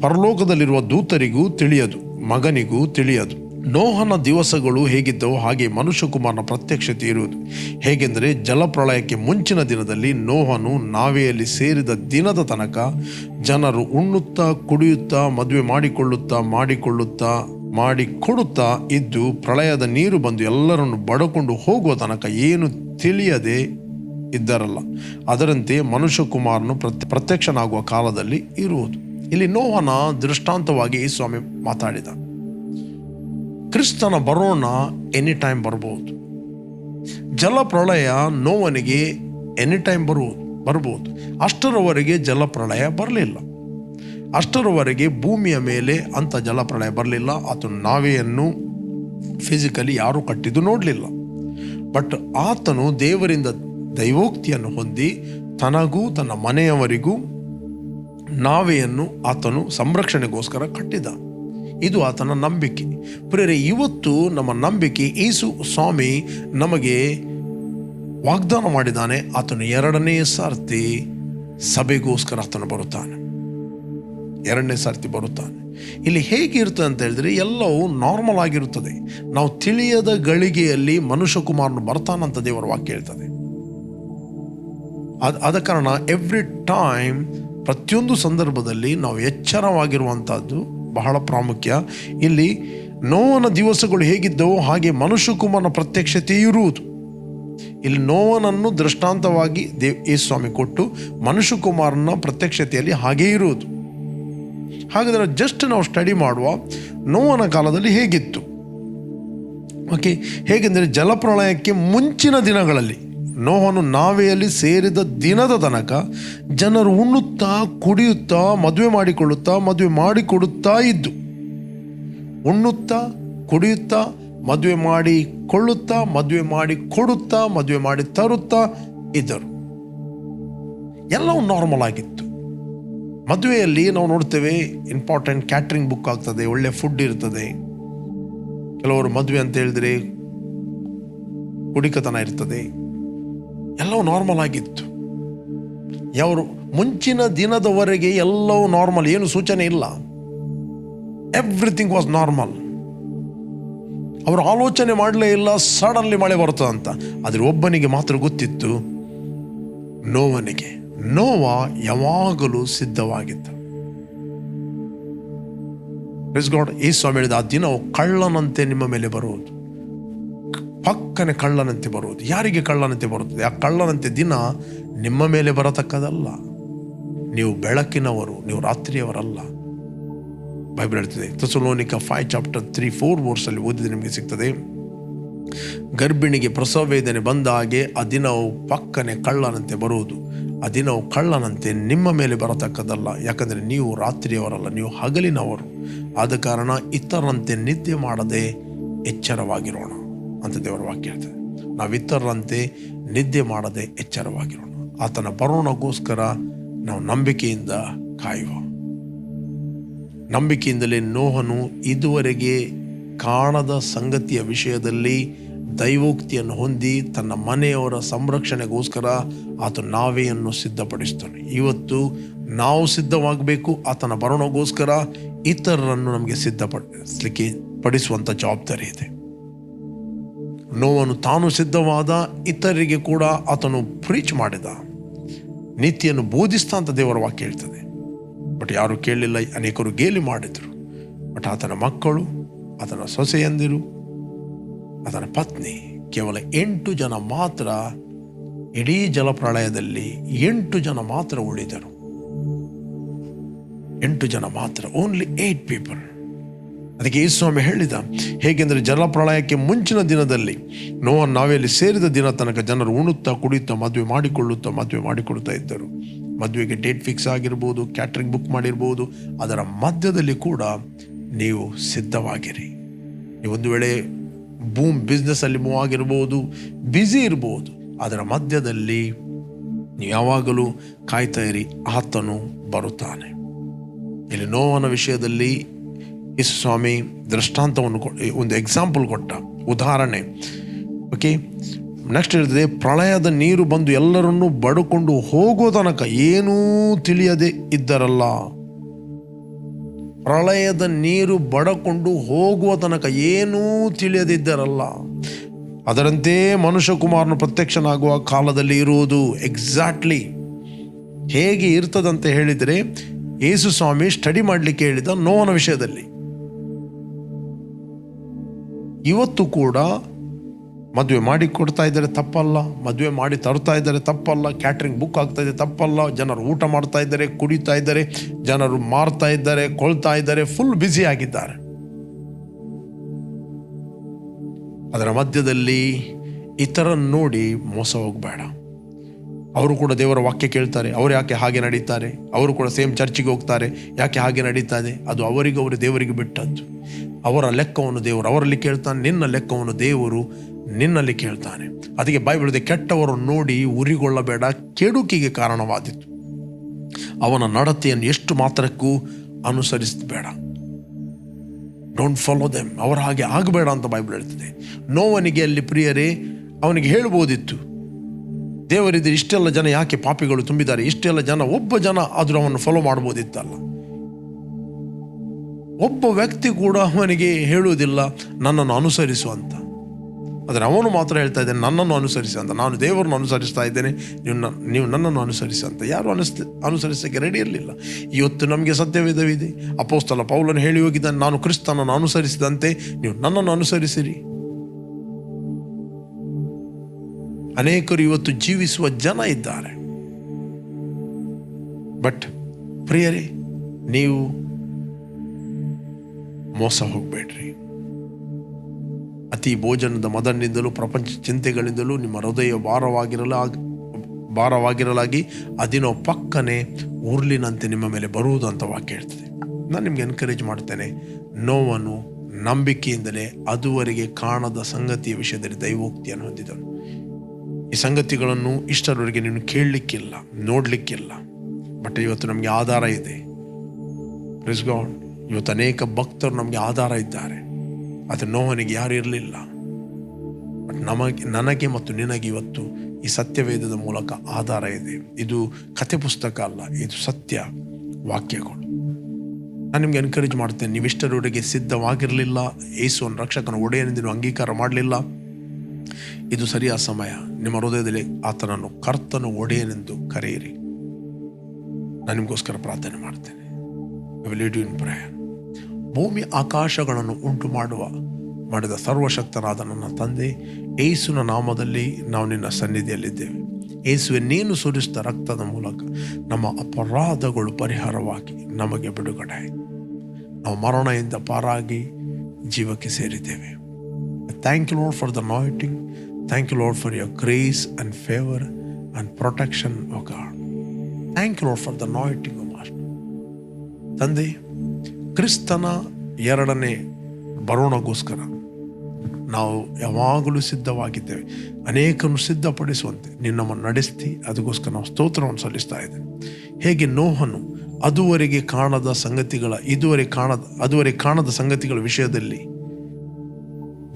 ಪರಲೋಕದಲ್ಲಿರುವ ದೂತರಿಗೂ ತಿಳಿಯದು, ಮಗನಿಗೂ ತಿಳಿಯದು. ನೋಹನ ದಿವಸಗಳು ಹೇಗಿದ್ದವು ಹಾಗೆ ಮನುಷ್ಯಕುಮಾರನ ಪ್ರತ್ಯಕ್ಷತೆ ಇರುವುದು. ಹೇಗೆಂದರೆ ಜಲಪ್ರಳಯಕ್ಕೆ ಮುಂಚಿನ ದಿನದಲ್ಲಿ ನೋಹನು ನಾವೆಯಲ್ಲಿ ಸೇರಿದ ದಿನದ ತನಕ ಜನರು ಉಣ್ಣುತ್ತಾ, ಕುಡಿಯುತ್ತಾ, ಮದುವೆ ಮಾಡಿಕೊಳ್ಳುತ್ತಾ ಮಾಡಿಕೊಳ್ಳುತ್ತಾ, ಮಾಡಿಕೊಡುತ್ತಾ ಇದ್ದು ಪ್ರಳಯದ ನೀರು ಬಂದು ಎಲ್ಲರನ್ನು ಬಡಕೊಂಡು ಹೋಗುವ ತನಕ ಏನು ತಿಳಿಯದೆ ಇದ್ದರಲ್ಲ. ಅದರಂತೆ ಮನುಷ್ಯಕುಮಾರನು ಪ್ರತ್ಯ ಪ್ರತ್ಯಕ್ಷನಾಗುವ ಕಾಲದಲ್ಲಿ ಇರುವುದು. ಇಲ್ಲಿ ನೋವನ ದೃಷ್ಟಾಂತವಾಗಿ ಸ್ವಾಮಿ ಮಾತಾಡಿದ. ಕ್ರಿಸ್ತನ ಬರೋಣ ಎನಿ ಟೈಮ್ ಬರ್ಬೋದು ಜಲಪ್ರಳಯ ನೋವನಿಗೆ ಎನಿ ಟೈಮ್ ಬರುವುದು ಬರ್ಬೋದು ಅಷ್ಟರವರೆಗೆ ಜಲಪ್ರಳಯ ಬರಲಿಲ್ಲ. ಅಷ್ಟರವರೆಗೆ ಭೂಮಿಯ ಮೇಲೆ ಅಂತ ಜಲಪ್ರಳಯ ಬರಲಿಲ್ಲ. ಆತನು ನಾವೆಯನ್ನು ಫಿಸಿಕಲಿ ಯಾರೂ ಕಟ್ಟಿದ್ದು ನೋಡಲಿಲ್ಲ. ಬಟ್ ಆತನು ದೇವರಿಂದ ದೈವೋಕ್ತಿಯನ್ನು ಹೊಂದಿ ತನಗೂ ತನ್ನ ಮನೆಯವರಿಗೂ ನಾವೆಯನ್ನು ಆತನು ಸಂರಕ್ಷಣೆಗೋಸ್ಕರ ಕಟ್ಟಿದ. ಇದು ಆತನ ನಂಬಿಕೆ. ಪ್ರೇರೆ ಇವತ್ತು ನಮ್ಮ ನಂಬಿಕೆ ಯೇಸು ಸ್ವಾಮಿ ನಮಗೆ ವಾಗ್ದಾನ ಮಾಡಿದ್ದಾನೆ. ಆತನು ಎರಡನೇ ಸಾರ್ತಿ ಸಭೆಗೋಸ್ಕರ ಆತನು ಬರುತ್ತಾನೆ. ಎರಡನೇ ಸಾರ್ತಿ ಬರುತ್ತಾನೆ. ಇಲ್ಲಿ ಹೇಗಿರುತ್ತೆ ಅಂತ ಹೇಳಿದ್ರೆ, ಎಲ್ಲವೂ ನಾರ್ಮಲ್ ಆಗಿರುತ್ತದೆ. ನಾವು ತಿಳಿಯದ ಗಳಿಗೆಯಲ್ಲಿ ಮನುಷ್ಯ ಕುಮಾರನು ಬರ್ತಾನಂತ ದೇವರ ವಾಕ್ಯ ಹೇಳ್ತದೆ. ಅದ ಕಾರಣ ಎವ್ರಿ ಟೈಮ್ ಪ್ರತಿಯೊಂದು ಸಂದರ್ಭದಲ್ಲಿ ನಾವು ಎಚ್ಚರವಾಗಿರುವಂಥದ್ದು ಬಹಳ ಪ್ರಾಮುಖ್ಯ. ಇಲ್ಲಿ ನೋವನ ದಿವಸಗಳು ಹೇಗಿದ್ದವೋ ಹಾಗೆ ಮನುಷ್ಯಕುಮಾರನ ಪ್ರತ್ಯಕ್ಷತೆ ಇರುವುದು. ಇಲ್ಲಿ ನೋವನನ್ನು ದೃಷ್ಟಾಂತವಾಗಿ ದೇವ್ ಯೇಸ್ವಾಮಿ ಕೊಟ್ಟು ಮನುಷ್ಯಕುಮಾರನ ಪ್ರತ್ಯಕ್ಷತೆಯಲ್ಲಿ ಹಾಗೇ ಇರುವುದು. ಹಾಗಾದರೆ ಜಸ್ಟ್ ನಾವು ಸ್ಟಡಿ ಮಾಡುವ ನೋವನ ಕಾಲದಲ್ಲಿ ಹೇಗಿತ್ತು? ಓಕೆ ಹೇಗೆಂದರೆ ಜಲಪ್ರಳಯಕ್ಕೆ ಮುಂಚಿನ ದಿನಗಳಲ್ಲಿ. ನೋಹನು ನಾವೆಯಲ್ಲಿ ಸೇರಿದ ದಿನದ ತನಕ ಜನರು ಉಣ್ಣುತ್ತಾ, ಕುಡಿಯುತ್ತಾ, ಮದುವೆ ಮಾಡಿಕೊಳ್ಳುತ್ತಾ, ಮದುವೆ ಮಾಡಿಕೊಡುತ್ತಾ ಇದ್ದು, ಉಣ್ಣುತ್ತಾ, ಕುಡಿಯುತ್ತಾ, ಮದುವೆ ಮಾಡಿ ಕೊಳ್ಳುತ್ತಾ ಮದುವೆ ಮಾಡಿ ಕೊಡುತ್ತಾ ಮದುವೆ ಮಾಡಿ ತರುತ್ತಾ ಇದ್ದರು. ಎಲ್ಲವೂ ನಾರ್ಮಲ್ ಆಗಿತ್ತು. ಮದುವೆಯಲ್ಲಿ ನಾವು ನೋಡ್ತೇವೆ ಇಂಪಾರ್ಟೆಂಟ್ ಕ್ಯಾಟ್ರಿಂಗ್ ಬುಕ್ ಆಗ್ತದೆ, ಒಳ್ಳೆ ಫುಡ್ ಇರ್ತದೆ. ಕೆಲವರು ಮದುವೆ ಅಂತ ಹೇಳಿದ್ರೆ ಕುಡಿಕತನ ಇರ್ತದೆ. ಎಲ್ಲವೂ ನಾರ್ಮಲ್ ಆಗಿತ್ತು. ಯಾವರು ಮುಂಚಿನ ದಿನದವರೆಗೆ ಎಲ್ಲವೂ ನಾರ್ಮಲ್ ಏನು ಸೂಚನೆ ಇಲ್ಲ. ಎವ್ರಿಥಿಂಗ್ ವಾಸ್ ನಾರ್ಮಲ್ ಅವರು ಆಲೋಚನೆ ಮಾಡಲೇ ಇಲ್ಲ ಸಡನ್ಲಿ ಮಳೆ ಬರ್ತದೆ ಅಂತ. ಆದರೆ ಒಬ್ಬನಿಗೆ ಮಾತ್ರ ಗೊತ್ತಿತ್ತು, ನೋವನಿಗೆ. ನೋವ ಯಾವಾಗಲೂ ಸಿದ್ಧವಾಗಿತ್ತು. ಗಾಡ್. ಈ ಸ್ವಾಮಿ ಹೇಳಿದ, ಆ ದಿನವು ಕಳ್ಳನಂತೆ ನಿಮ್ಮ ಮೇಲೆ ಬರುವುದು. ಪಕ್ಕನೆ ಕಳ್ಳನಂತೆ ಬರುವುದು. ಯಾರಿಗೆ ಕಳ್ಳನಂತೆ ಬರುತ್ತದೆ? ಆ ಕಳ್ಳನಂತೆ ದಿನ ನಿಮ್ಮ ಮೇಲೆ ಬರತಕ್ಕದಲ್ಲ ನೀವು ಬೆಳಕಿನವರು, ನೀವು ರಾತ್ರಿಯವರಲ್ಲ. ಬೈಬಲ್ ಹೇಳ್ತದೆ Thessalonica five chapter three four ವರ್ಸಲ್ಲಿ ಓದಿದ ನಿಮಗೆ ಸಿಗ್ತದೆ. ಗರ್ಭಿಣಿಗೆ ಪ್ರಸವ ವೇದನೆ ಬಂದ ಹಾಗೆ ಆ ದಿನವು ಪಕ್ಕನೆ ಕಳ್ಳನಂತೆ ಬರುವುದು. ಆ ದಿನವು ಕಳ್ಳನಂತೆ ನಿಮ್ಮ ಮೇಲೆ ಬರತಕ್ಕದಲ್ಲ ಯಾಕಂದರೆ ನೀವು ರಾತ್ರಿಯವರಲ್ಲ, ನೀವು ಹಗಲಿನವರು. ಆದ ಕಾರಣ ಇತರಂತೆ ನಿದ್ದೆ ಮಾಡದೆ ಎಚ್ಚರವಾಗಿರೋಣ. ಅಂತ ದೇವರ ವಾಕ್ಯ ಹೇಳ್ತದೆ. ನಾವು ಇತರರಂತೆ ನಿದ್ದೆ ಮಾಡದೆ ಎಚ್ಚರವಾಗಿರೋಣ. ಆತನ ಬರೋಣಗೋಸ್ಕರ ನಾವು ನಂಬಿಕೆಯಿಂದ ಕಾಯುವ. ನಂಬಿಕೆಯಿಂದಲೇ ನೋಹನು ಇದುವರೆಗೆ ಕಾಣದ ಸಂಗತಿಯ ವಿಷಯದಲ್ಲಿ ದೈವೋಕ್ತಿಯನ್ನು ಹೊಂದಿ ತನ್ನ ಮನೆಯವರ ಸಂರಕ್ಷಣೆಗೋಸ್ಕರ ಆತ ನಾವೆಯನ್ನು ಸಿದ್ಧಪಡಿಸ್ತಾನೆ. ಇವತ್ತು ನಾವು ಸಿದ್ಧವಾಗಬೇಕು, ಆತನ ಬರೋಣಗೋಸ್ಕರ ಇತರರನ್ನು ನಮಗೆ ಸಿದ್ಧಪಡಿಸಲಿಕ್ಕೆ ಪಡಿಸುವಂಥ ಜವಾಬ್ದಾರಿ ಇದೆ. ನೋವನ್ನು ತಾನು ಸಿದ್ಧವಾದ ಇತರರಿಗೆ ಕೂಡ ಆತನು ಪ್ರೀಚ್ ಮಾಡಿದ. ನೀತಿಯನ್ನು ಬೋಧಿಸ್ತಾ ಅಂತ ದೇವರ ವಾಕ್ಯ ಹೇಳ್ತದೆ. ಬಟ್ ಯಾರು ಕೇಳಲಿಲ್ಲ, ಅನೇಕರು ಗೇಲಿ ಮಾಡಿದರು. ಬಟ್ ಆತನ ಮಕ್ಕಳು, ಆತನ ಸೊಸೆಯಂದಿರು, ಆತನ ಪತ್ನಿ, ಕೇವಲ ಎಂಟು ಜನ ಮಾತ್ರ ಇಡೀ ಜಲಪ್ರಳಯದಲ್ಲಿ ಎಂಟು ಜನ ಮಾತ್ರ ಉಳಿದರು. ಎಂಟು ಜನ ಮಾತ್ರ ಓನ್ಲಿ ಏಟ್ ಪೀಪಲ್ ಅದಕ್ಕೆ ಈ ಸ್ವಾಮಿ ಹೇಳಿದ, ಹೇಗೆಂದರೆ ಜಲಪ್ರಳಯಕ್ಕೆ ಮುಂಚಿನ ದಿನದಲ್ಲಿ ನೋವ ನಾವೆಯಲ್ಲಿ ಸೇರಿದ ದಿನ ತನಕ ಜನರು ಉಣುತ್ತಾ ಕುಡಿಯುತ್ತಾ ಮದುವೆ ಮಾಡಿಕೊಳ್ಳುತ್ತಾ ಮದುವೆ ಮಾಡಿಕೊಳ್ತಾ ಇದ್ದರು. ಮದುವೆಗೆ ಡೇಟ್ ಫಿಕ್ಸ್ ಆಗಿರ್ಬೋದು, ಕ್ಯಾಟ್ರಿಂಗ್ ಬುಕ್ ಮಾಡಿರ್ಬೋದು, ಅದರ ಮಧ್ಯದಲ್ಲಿ ಕೂಡ ನೀವು ಸಿದ್ಧವಾಗಿರಿ. ನೀವು ಒಂದು ವೇಳೆ ಬೂಮ್ ಬಿಸ್ನೆಸ್ಸಲ್ಲಿ ಮೂವ್ ಆಗಿರ್ಬೋದು ಬ್ಯುಸಿ ಇರ್ಬೋದು, ಅದರ ಮಧ್ಯದಲ್ಲಿ ನೀವು ಯಾವಾಗಲೂ ಕಾಯ್ತಾ ಇರಿ, ಆತನು ಬರುತ್ತಾನೆ. ಇಲ್ಲಿ ನೋವನ ವಿಷಯದಲ್ಲಿ ಯೇಸು ಸ್ವಾಮಿ ದೃಷ್ಟಾಂತವನ್ನು ಒಂದು ಎಕ್ಸಾಂಪಲ್ ಕೊಟ್ಟ. ಉದಾಹರಣೆ ಓಕೆ ನೆಕ್ಸ್ಟ್ ಹೇಳ್ತದೆ, ಪ್ರಳಯದ ನೀರು ಬಂದು ಎಲ್ಲರನ್ನೂ ಬಡಕೊಂಡು ಹೋಗೋ ತನಕ ಏನೂ ತಿಳಿಯದೆ ಇದ್ದರಲ್ಲ. ಪ್ರಳಯದ ನೀರು ಬಡಕೊಂಡು ಹೋಗುವ ತನಕ ಏನೂ ತಿಳಿಯದಿದ್ದರಲ್ಲ ಅದರಂತೆ ಮನುಷ್ಯಕುಮಾರನು ಪ್ರತ್ಯಕ್ಷನಾಗುವ ಕಾಲದಲ್ಲಿ ಇರುವುದು ಎಕ್ಸಾಕ್ಟ್ಲಿ ಹೇಗೆ ಇರ್ತದಂತ ಹೇಳಿದರೆ ಯೇಸು ಸ್ವಾಮಿ ಸ್ಟಡಿ ಮಾಡಲಿಕ್ಕೆ ಹೇಳಿದ ನೋವನ ವಿಷಯದಲ್ಲಿ. ಇವತ್ತು ಕೂಡ ಮದುವೆ ಮಾಡಿ ಕೊಡ್ತಾ ಇದ್ದಾರೆ ತಪ್ಪಲ್ಲ, ಮದುವೆ ಮಾಡಿ ತರ್ತಾ ಇದ್ದಾರೆ ತಪ್ಪಲ್ಲ ಕ್ಯಾಟ್ರಿಂಗ್ ಬುಕ್ ಆಗ್ತಾ ಇದೆ ತಪ್ಪಲ್ಲ, ಜನರು ಊಟ ಮಾಡ್ತಾ ಇದ್ದಾರೆ, ಕುಡಿತಾ ಇದ್ದಾರೆ, ಜನರು ಮಾರ್ತಾ ಇದ್ದಾರೆ, ಕೊಳ್ತಾ ಇದ್ದಾರೆ ಫುಲ್ ಬ್ಯುಸಿ ಆಗಿದ್ದಾರೆ. ಅದರ ಮಧ್ಯದಲ್ಲಿ ಇತರ ನೋಡಿ ಮೋಸ ಹೋಗಬೇಡ. ಅವರು ಕೂಡ ದೇವರ ವಾಕ್ಯ ಕೇಳ್ತಾರೆ. ಅವರು ಯಾಕೆ ಹಾಗೆ ನಡೀತಾರೆ? ಅವರು ಕೂಡ ಸೇಮ್ ಚರ್ಚಿಗೆ ಹೋಗ್ತಾರೆ. ಯಾಕೆ ಹಾಗೆ ನಡೀತಾರೆ ಅದು ಅವರಿಗೆ ಅವರು ದೇವರಿಗೆ ಬಿಟ್ಟದ್ದು. ಅವರ ಲೆಕ್ಕವನ್ನು ದೇವರು ಅವರಲ್ಲಿ ಕೇಳ್ತಾನೆ. ನಿನ್ನ ಲೆಕ್ಕವನ್ನು ದೇವರು ನಿನ್ನಲ್ಲಿ ಕೇಳ್ತಾನೆ. ಅದಕ್ಕೆ ಇದೆ ಕೆಟ್ಟವರು ನೋಡಿ ಉರಿಗೊಳ್ಳಬೇಡ. ಕೆಡುಕಿಗೆ ಕಾರಣವಾದಿತ್ತು ಅವನ ನಡತೆಯನ್ನು ಎಷ್ಟು ಮಾತ್ರಕ್ಕೂ ಅನುಸರಿಸಬೇಡ. ಡೋಂಟ್ ಫಾಲೋ ದೆಮ್ ಅವರ ಹಾಗೆ ಆಗಬೇಡ ಅಂತ ಬೈಬಲ್ ಹೇಳ್ತದೆ. ನೋವನಿಗೆ ಅಲ್ಲಿ ಪ್ರಿಯರೇ, ಅವನಿಗೆ ಹೇಳ್ಬೋದಿತ್ತು. ದೇವರಿದ್ರೆ ಇಷ್ಟೆಲ್ಲ ಜನ ಯಾಕೆ ಪಾಪಿಗಳು ತುಂಬಿದ್ದಾರೆ? ಇಷ್ಟೆಲ್ಲ ಜನ, ಒಬ್ಬ ಜನ ಆದರೂ ಅವನು ಫಾಲೋ ಮಾಡ್ಬೋದಿತ್ತಲ್ಲ. ಒಬ್ಬ ವ್ಯಕ್ತಿ ಕೂಡ ಅವನಿಗೆ ಹೇಳುವುದಿಲ್ಲ, ನನ್ನನ್ನು ಅನುಸರಿಸು ಅಂತ. ಆದರೆ ಅವನು ಮಾತ್ರ ಹೇಳ್ತಾ ಇದ್ದಾನೆ, ನನ್ನನ್ನು ಅನುಸರಿಸಿ ಅಂತ. ನಾನು ದೇವರನ್ನು ಅನುಸರಿಸ್ತಾ ಇದ್ದೇನೆ ನೀವು ನೀವು ನನ್ನನ್ನು ಅನುಸರಿಸಿ ಅಂತ. ಯಾರು ಅನುಸ್ ಅನುಸರಿಸೋಕ್ಕೆ ರೆಡಿ ಇರಲಿಲ್ಲ. ಇವತ್ತು ನಮಗೆ ಸತ್ಯವಿಧವಿದೆ. ಅಪೋಸ್ತಲ ಪೌಲನು ಹೇಳಿ ಹೋಗಿದ್ದಾನೆ, ನಾನು ಕ್ರಿಸ್ತನನ್ನು ಅನುಸರಿಸಿದಂತೆ, ನೀವು ನನ್ನನ್ನು ಅನುಸರಿಸಿರಿ. ಅನೇಕರು ಇವತ್ತು ಜೀವಿಸುವ ಜನ ಇದ್ದಾರೆ. ಬಟ್ ಪ್ರಿಯರೇ, ನೀವು ಮೋಸ ಹೋಗಬೇಡ್ರಿ. ಅತಿ ಭೋಜನದ ಮದನಿಂದಲೂ, ಪ್ರಪಂಚ ಚಿಂತೆಗಳಿಂದಲೂ ನಿಮ್ಮ ಹೃದಯ ಭಾರವಾಗಿರಲ, ಭಾರವಾಗಿರಲಾಗಿ ಅದಿನೋ ಪಕ್ಕನೆ ಉರ್ಲಿನಂತೆ ನಿಮ್ಮ ಮೇಲೆ ಬರುವುದು ಅಂತ ವಾಕ್ಯ ಹೇಳ್ತದೆ. ನಾನು ನಿಮ್ಗೆ ಎನ್ಕರೇಜ್ ಮಾಡ್ತೇನೆ ನೋವನ್ನು ನಂಬಿಕೆಯಿಂದಲೇ ಅದುವರೆಗೆ ಕಾಣದ ಸಂಗತಿಯ ವಿಷಯದಲ್ಲಿ ದೈವೋಕ್ತಿಯನ್ನು ಹೊಂದಿದನು ಈ ಸಂಗತಿಗಳನ್ನು ಇಷ್ಟರವರೆಗೆ ನೀನು ಕೇಳಲಿಕ್ಕಿಲ್ಲ, ನೋಡಲಿಕ್ಕಿಲ್ಲ. ಬಟ್ ಇವತ್ತು ನಮಗೆ ಆಧಾರ ಇದೆ. ಪ್ರಿಸ್ ಗಾಡ್ ಇವತ್ತು ಅನೇಕ ಭಕ್ತರು ನಮಗೆ ಆಧಾರ ಇದ್ದಾರೆ. ಅದು ನೋವನಿಗೆ ಯಾರು ಇರಲಿಲ್ಲ. ಬಟ್ ನಮಗೆ, ನನಗೆ ಮತ್ತು ನಿನಗೆ ಇವತ್ತು ಈ ಸತ್ಯವೇದದ ಮೂಲಕ ಆಧಾರ ಇದೆ. ಇದು ಕಥೆ ಪುಸ್ತಕ ಅಲ್ಲ, ಇದು ಸತ್ಯ ವಾಕ್ಯಗಳು. ನಾನು ನಿಮ್ಗೆ ಎನ್ಕರೇಜ್ ಮಾಡ್ತೇನೆ, ನೀವಿಷ್ಟರವರೆಗೆ ಸಿದ್ಧವಾಗಿರಲಿಲ್ಲ, ಯೇಸುವನ್ನು ರಕ್ಷಕನ ಒಡೆಯನೆಂದು ಅಂಗೀಕಾರ ಮಾಡಲಿಲ್ಲ. ಇದು ಸರಿಯಾದ ಸಮಯ. ನಿಮ್ಮ ಹೃದಯದಲ್ಲಿ ಆತನನ್ನು ಕರ್ತನು ಒಡೆಯನೆಂದು ಕರೆಯಿರಿ. ನಾನು ನಿಮಗೋಸ್ಕರ ಪ್ರಾರ್ಥನೆ ಮಾಡ್ತೇನೆ. ಇನ್ ಪ್ರೇಯರ್ ಭೂಮಿ ಆಕಾಶಗಳನ್ನು ಉಂಟು ಮಾಡುವ ಮಾಡಿದ ಸರ್ವಶಕ್ತನಾದ ನನ್ನ ತಂದೆ ಏಸುನ ನಾಮದಲ್ಲಿ ನಾವು ನಿನ್ನ ಸನ್ನಿಧಿಯಲ್ಲಿದ್ದೇವೆ. ನೀನು ಸುರಿಸಿದ ರಕ್ತದ ಮೂಲಕ ನಮ್ಮ ಅಪರಾಧಗಳು ಪರಿಹಾರವಾಗಿ ನಮಗೆ ಬಿಡುಗಡೆ. ನಾವು ಮರಣದಿಂದ ಪಾರಾಗಿ ಜೀವಕ್ಕೆ ಸೇರಿದ್ದೇವೆ. Thank you Lord for the anointing thank you Lord for your grace and favour and protection O God thank you Lord for the anointing master ತಂದೆ, ಕ್ರಿಸ್ತನ ಎರಡನೇ ಬರೋಣಗೋಸ್ಕರ ನಾವು ಯಾವಾಗಲೂ ಸಿದ್ಧವಾಗಿದ್ದೇವೆ. ಅನೇಕನ್ನು ಸಿದ್ಧಪಡಿಸುವಂತೆ ನಿನ್ನಮ್ಮನ್ನು ನಡೆಸ್ತಿ. ಅದಕ್ಕೋಸ್ಕರ ನಾವು ಸ್ತೋತ್ರವನ್ನು ಸಲ್ಲಿಸ್ತಾ ಇದ್ದೇವೆ. ಹೇಗೆ ನೋಹನು ಅದುವರೆಗೆ ಕಾಣದ ಸಂಗತಿಗಳ ಇದುವರೆಗೆ ಕಾಣದ ಅದುವರೆಗೆ ಕಾಣದ ಸಂಗತಿಗಳ ವಿಷಯದಲ್ಲಿ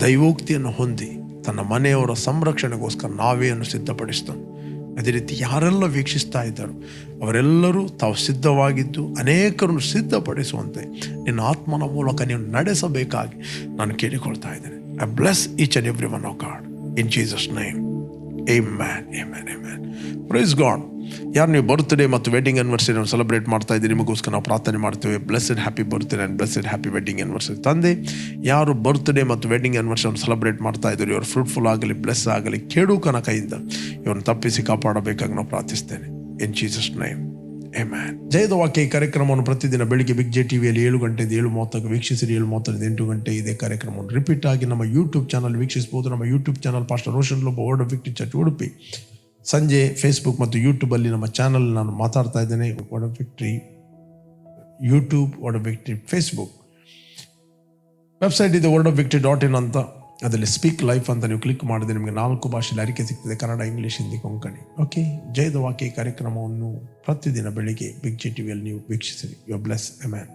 ದೈವೋಕ್ತಿಯನ್ನು ಹೊಂದಿ ತನ್ನ ಮನೆಯವರ ಸಂರಕ್ಷಣೆಗೋಸ್ಕರ ನಾವೇನು ಸಿದ್ಧಪಡಿಸ್ತಾನೆ ಅದೇ ರೀತಿ ಯಾರೆಲ್ಲ ವೀಕ್ಷಿಸ್ತಾ ಇದ್ದಾರೋ ಅವರೆಲ್ಲರೂ ತಾವು ಸಿದ್ಧವಾಗಿದ್ದು ಅನೇಕರನ್ನು ಸಿದ್ಧಪಡಿಸುವಂತೆ ನಿನ್ನ ಆತ್ಮನ ಮೂಲಕ ನೀವು ನಡೆಸಬೇಕಾಗಿ ನಾನು ಕೇಳಿಕೊಳ್ತಾ ಇದ್ದೇನೆ. I bless each and every one of God in Jesus name amen amen praise God ಯಾರು ನೀವು ಬರ್ತ್ಡೇ ಮತ್ತು ವೆಡ್ಡಿಂಗ್ ಆನಿವರ್ಸರಿ ಸೆಲೆಬ್ರೇಟ್ ಮಾಡ್ತಾ ಇದ್ದೀರಿ, ನಿಮಗೋಸ್ಕರ ನಾವು ಪ್ರಾರ್ಥನೆ ಮಾಡ್ತೇವೆ. Blessed happy birthday and blessed happy wedding anniversary ತಂದೆ, ಯಾರು ಬರ್ತ್ಡೇ ಮತ್ತು ವೆಡ್ಡಿಂಗ್ ಆನಿವರ್ಸರಿ ಸೆಲೆಬ್ರೇಟ್ ಮಾಡ್ತಾ ಇದ್ದಾರೆ, ಇವರು ಫ್ರೂಟ್ಫುಲ್ ಆಗಲಿ ಬ್ಲೆಸ್ ಆಗಲಿ ಕೆಡುಕನ ಕೈಯಿಂದ ಇವ್ರನ್ನ ತಪ್ಪಿಸಿ ಕಾಪಾಡಬೇಕಾಗಿ ನಾವು ಪ್ರಾರ್ಥಿಸ್ತೇನೆ. In Jesus name Amen. ಜಯದ ವಾಕ್ಯ ಈ ಕಾರ್ಯಕ್ರಮವನ್ನು ಪ್ರತಿದಿನ ಬೆಳಿಗ್ಗೆ ಬಿಗ್ ಜೆ ಟಿವಿಯಲ್ಲಿ ಏಳು ಗಂಟೆಯಿಂದ ಏಳು ಮೂವತ್ತಕ್ಕೆ ವೀಕ್ಷಿಸಿರಿ, ಏಳು ಮೂವತ್ತರಿಂದ ಎಂಟು ಗಂಟೆ ಇದೇ ಕಾರ್ಯಕ್ರಮವನ್ನು ರಿಪೀಟ್ ಆಗಿ ನಮ್ಮ ಯೂಟ್ಯೂಬ್ ಚಾನಲ್ ವೀಕ್ಷಿಸಬಹುದು. ನಮ್ಮ YouTube channel pastor Roshan Lobo word of victory church Udupi ಸಂಜೆ ಫೇಸ್ಬುಕ್ ಮತ್ತು ಯೂಟ್ಯೂಬಲ್ಲಿ ನಮ್ಮ ಚಾನಲ್ ನಾನು ಮಾತಾಡ್ತಾ ಇದ್ದೇನೆ. Of victory YouTube of victory Facebook website ಇದೆ ವರ್ಡ್ ಆಫ್ ಡಾಟ್ ಇನ್ ಅಂತ ಅದರಲ್ಲಿ ಸ್ಪೀಕ್ ಲೈಫ್ ಅಂತ ನೀವು ಕ್ಲಿಕ್ ಮಾಡಿದ್ರೆ ನಿಮಗೆ ನಾಲ್ಕು ಭಾಷೆಯಲ್ಲಿ ಅರಿಕೆ ಸಿಗ್ತದೆ. ಕನ್ನಡ ಇಂಗ್ಲೀಷ್ ಹಿಂದಿ ಕೊಂಕಣಿ. ಓಕೆ ಜಯದ ವಾಕ್ಯ ಕಾರ್ಯಕ್ರಮವನ್ನು ಪ್ರತಿದಿನ ಬೆಳಿಗ್ಗೆ ಬಿಗ್ ಜಿ ಟಿವಿಯಲ್ಲಿ ನೀವು ವೀಕ್ಷಿಸಿರಿ. You bless ಎಮ್ಯಾನ್